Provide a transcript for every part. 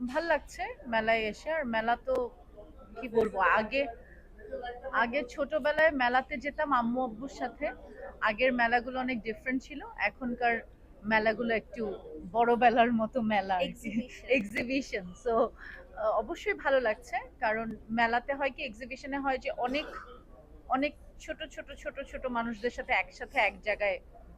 ভালো লাগছে মেলায় এসে। আর মেলা তো কি বলব আগে আগে ছোটবেলায় মেলাতে যেতাম আম্মু আব্বুর সাথে। আগের মেলাগুলো অনেক ডিফারেন্ট ছিল। এখনকার মেলাগুলো একটু বড় বেলার মতো মেলা এক্সিবিশন সো অবশ্যই ভালো লাগছে। কারণ মেলাতে হয় কি এক্সিবিশনে হয় যে অনেক অনেক ছোট ছোট ছোট ছোট মানুষদের সাথে একসাথে এক জায়গায়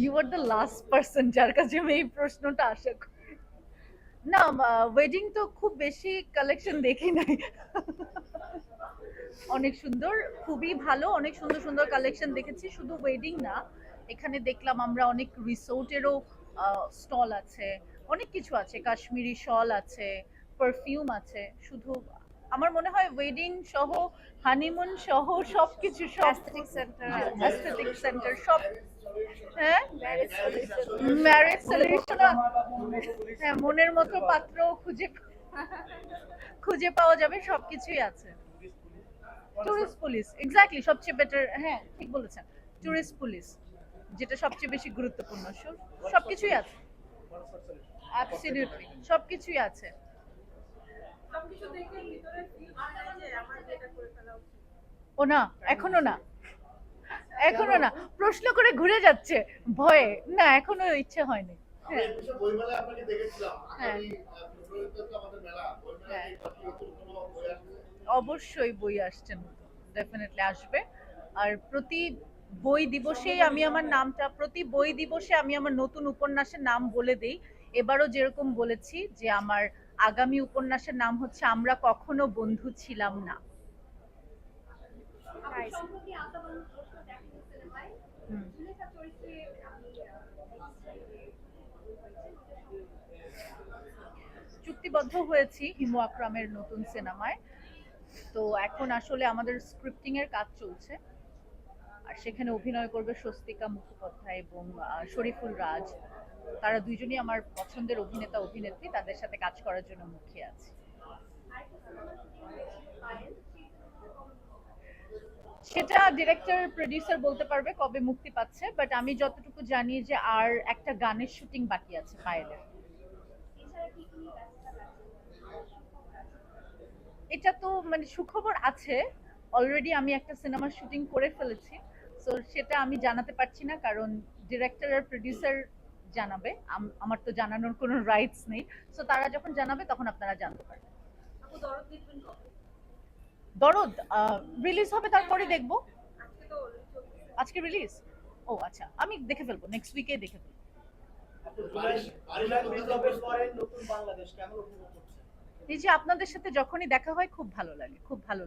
you are the last person যার কাছে আমি এই প্রশ্নটা আশা করি। না ওয়েডিং তো খুব বেশি কালেকশন দেখি নাই। অনেক সুন্দর, খুবই ভালো, অনেক সুন্দর সুন্দর কালেকশন দেখেছি। শুধু ওয়েডিং না, এখানে দেখলাম আমরা অনেক রিসোর্টেরও স্টল আছে। অনেক কিছু আছে, কাশ্মীরি শল আছে পারফিউম আছে। শুধু আমার মনে হয় ওয়েডিং সহ হানিমুন সহ সবকিছু সব অ্যাস্থেটিক সেন্টার অ্যাস্থেটিক সেন্টার সব হ্যাঁ? ম্যারেজ সলিউশন হ্যাঁ মনের মতো পাত্র খুঁজে খুঁজে পাওয়া যাবে সবকিছুই আছে। টুরিস্ট পুলিশ এক্স্যাক্টলি সবচেয়ে বেটার হ্যাঁ ঠিক বলেছেন। টুরিস্ট পুলিশ যেটা সবচেয়ে বেশি গুরুত্বপূর্ণ সব- সবকিছুই আছে। অ্যাবসলিউটলি সবকিছুই আছে সবকিছু দেখে ভিতরে feel হয় যে আমার যেটা করে ফেলা উচিত। ও না এখনও না। এখনও না। প্রশ্ন করে ঘুরে যাচ্ছে। ভয়ে। না এখনও ইচ্ছে হয়নি। হ্যাঁ। হ্যাঁ। অবশ্যই বই আসছে ডেফিনেটলি আসবে। আর প্রতি বই দিবসেই আমি আমার নামটা প্রতি বই দিবসে আমি আমার নতুন উপন্যাসের নাম বলে দেই। এবারও যেরকম বলেছি যে আমার আগামী উপন্যাসের নাম হচ্ছে আমরা কখনো বন্ধু ছিলাম না। চুক্তিবদ্ধ হয়েছি হিমু আকরামের নতুন সিনেমায়। তো এখন আসলে আমাদের স্ক্রিপ্টিং এর কাজ চলছে। আর সেখানে অভিনয় করবে স্বস্তিকা মুখোপাধ্যায় এবং শরীফুল রাজ। তারা দুইজনই আমার পছন্দের অভিনেতা অভিনেত্রী। তাদের সাথে কাজ করার জন্য মুখিয়ে আছি আরেকটা সিনেমা শুটিং হয়েছে পায়েল সেই সিনেমাটা কবে সেটা ডিরেক্টর প্রডিউসার বলতে পারবে কবে মুক্তি পাচ্ছে বাট আমি যতটুকু জানি যে আর একটা গানের শুটিং বাকি আছে পায়েলের। এটা তো মানে সুখবর আছে অলরেডি আমি একটা সিনেমার শুটিং করে ফেলেছি সো সেটা আমি জানাতে পারছি না, কারণ ডিরেক্টর আর প্রডিউসার জানাবে, আম- আমার তো জানানোর কোনো রাইটস নেই সো তারা যখন জানাবে তখন আপনারা জানতে পারবেন। দরদ রিলিজ হবে তারপরে দেখব। আজকে রিলিজ ও আচ্ছা আমি দেখে ফেলব নেক্সট উইকে দেখে ফেলব। এই যে আপনাদের সাথে যখনই দেখা হয়, খুব ভালো লাগে, খুব ভালো